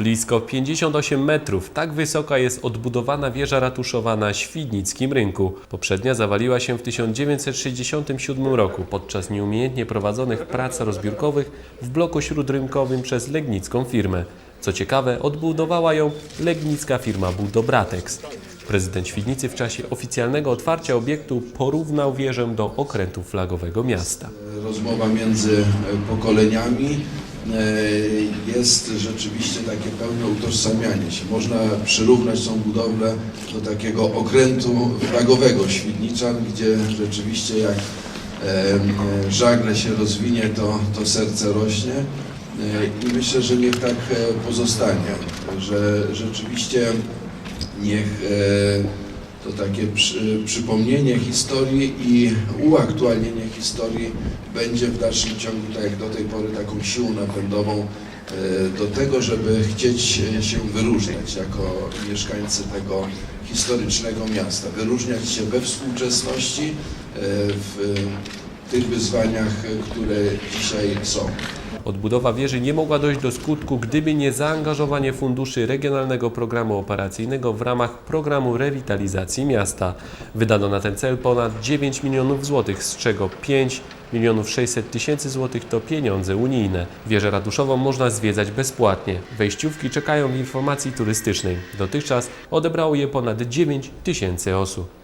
Blisko 58 metrów, tak wysoka jest odbudowana wieża ratuszowa na Świdnickim Rynku. Poprzednia zawaliła się w 1967 roku podczas nieumiejętnie prowadzonych prac rozbiórkowych w bloku śródrynkowym przez legnicką firmę. Co ciekawe, odbudowała ją legnicka firma Budobratex. Prezydent Świdnicy w czasie oficjalnego otwarcia obiektu porównał wieżę do okrętu flagowego miasta. rozmowa między pokoleniami jest rzeczywiście takie pełne utożsamianie się. Można przyrównać tą budowlę do takiego okrętu flagowego Świdniczan, gdzie rzeczywiście jak e, e, żagle się rozwinie, to, to serce rośnie. E, I myślę, że niech tak e, pozostanie, że rzeczywiście niech e, to takie przy, przypomnienie historii i uaktualnienie historii będzie w dalszym ciągu, tak jak do tej pory, taką siłą napędową e, do tego, żeby chcieć się wyróżniać jako mieszkańcy tego historycznego miasta, wyróżniać się we współczesności, e, w tych wyzwaniach, które dzisiaj są. Odbudowa wieży nie mogła dojść do skutku, gdyby nie zaangażowanie funduszy Regionalnego Programu Operacyjnego w ramach programu rewitalizacji miasta. Wydano na ten cel ponad 9 milionów złotych, z czego 5 milionów 600 tysięcy złotych to pieniądze unijne. Wieżę ratuszową można zwiedzać bezpłatnie. Wejściówki czekają w informacji turystycznej. Dotychczas odebrało je ponad 9 tysięcy osób.